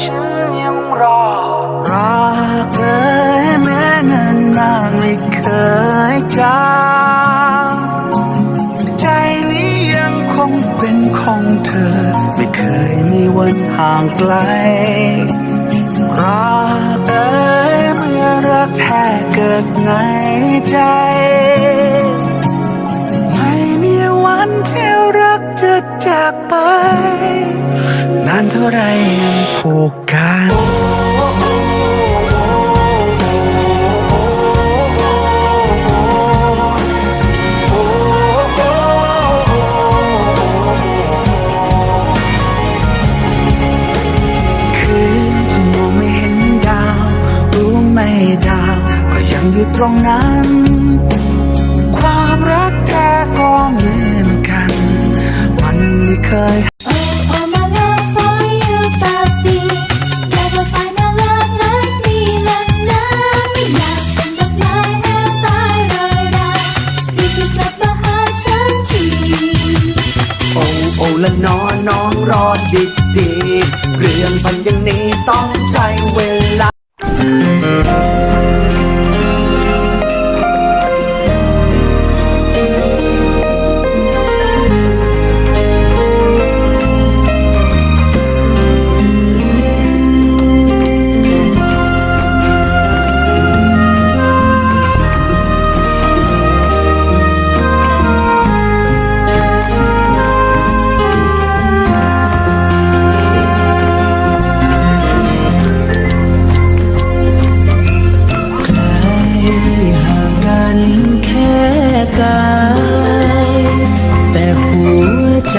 ฉันยังรอรักเอ่ยแม้นานนานไม่เคยจางใจนี้ยังคงเป็นของเธอ ไม่เคยมีวันห่างไกลรักเอ่ยเมื่อรักแท้เกิดในใจ ไม่มีวันที่รักจะจากไป นานเท่าไรยังผูกกันคืนที่มองไม่เห็นดาวรู้ไม่ดาวก็ยังอยู่ตรงนั้น ความรักแท้ก็เหมือนกันวันไม่เคย โอละนอนน้องรอดีดีๆเรื่องพันอย่างนี้ต้องใจเวลา กาย แต่หัวใจ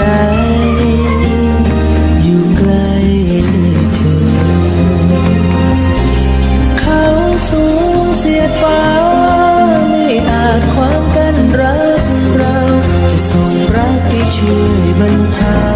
อยู่ใกล้เธอ เขาสูงเสียฟ้าไม่อาจขวางกันรักเรา จะส่งรักที่ช่วยบรรเทา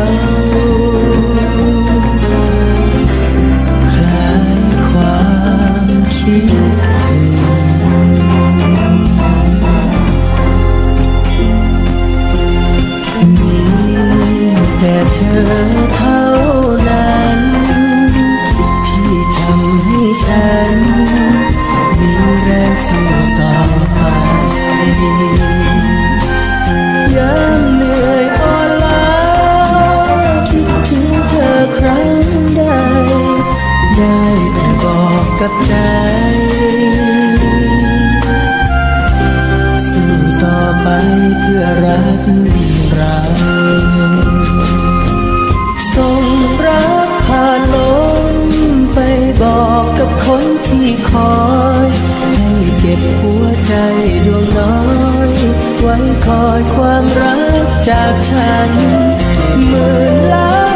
เพื่อรักเราส่งรักผ่านลมไปบอกกับคนที่คอย ให้เก็บหัวใจดวงน้อย ไว้คอยความรักจากฉันหมื่นล้าน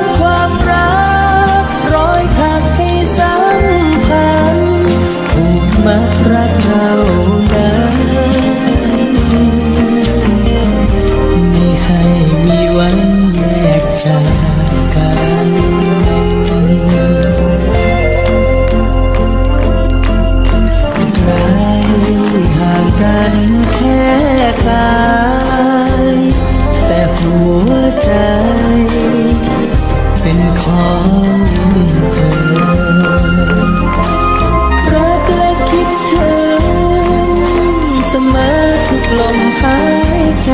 ของเธอ รักและคิดถึงเสมอทุกลมหายใจ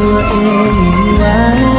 ตัวเองไว้